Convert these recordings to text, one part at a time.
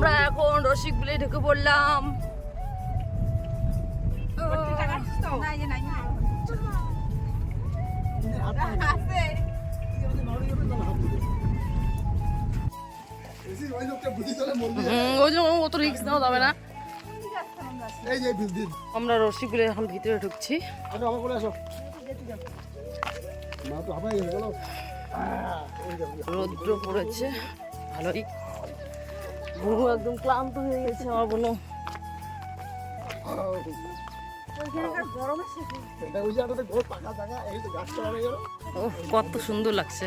আমরা এখন রসিক বিলে ঢুকে পড়লাম। অত রিক্স নেওয়া যাবে না। আমরা এখন ভিতরে ঢুকছি। রৌদ্র পড়েছে, ভালোই। বুনু একদম ক্লান্ত হয়ে গেছে আমার বুনু কত সুন্দর লাগছে।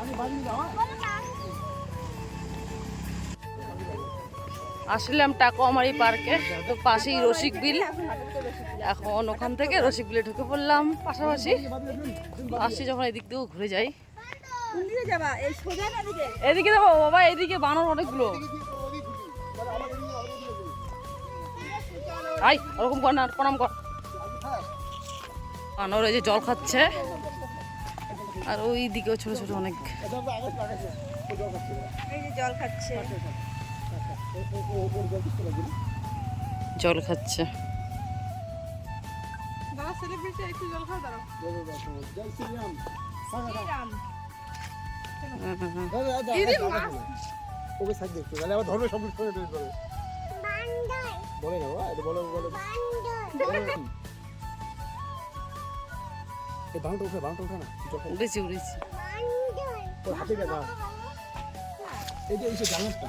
আমি আসলাম টাকোয়ামারি পার্কে তো পাশেই রসিক বিল। এখন ওখান থেকে রসিক বিলে ঢুকে পড়লাম পাশাপাশি। আসছি যখন এদিক দিয়েও ঘুরে যাই। এদিকে? যাব বাবা এদিকে বানর অনেকগুলো। আই ওরকম কর না প্রণাম কর। বানর এই যে জল খাচ্ছে। আর ওই দিকেও ছোট ছোট অনেক জল খাচ্ছে। জল খাচ্ছে। ওকে সাইড দেখতে তাহলে আবার ধরবে সব সঙ্গে তৈরি করে বলে না বাবা এটা বলো বলো। এই বাউন্ড উঠে বাউন্ড উঠে না যখন উড়েছি উড়েছি। তোর হাতে দেখা এই যে এই যে জানারটা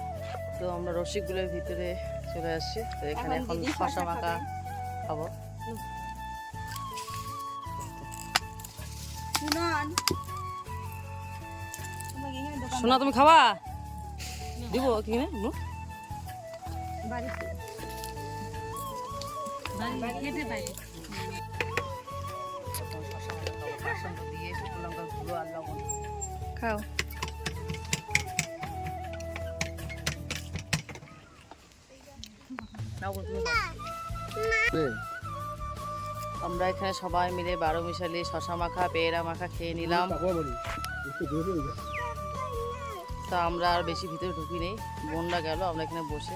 তো আমরা রসিকগুলোর ভিতরে চলে আসছি। তো এখানে এখন শশা মাখা খাব। শোনা তুমি খাবা? দিব কিনে নো? আমরা এখানে সবাই মিলে বারো মিশালি শশা মাখা, পেয়ারা মাখা খেয়ে নিলাম। তা আমরা আর বেশি ভিতরে ঢুকি নেই। বোনরা গেল, আমরা এখানে বসে।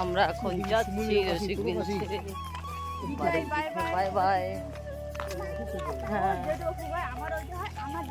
আমরা এখন যাচ্ছি বাই বাই হ্যাঁ আমার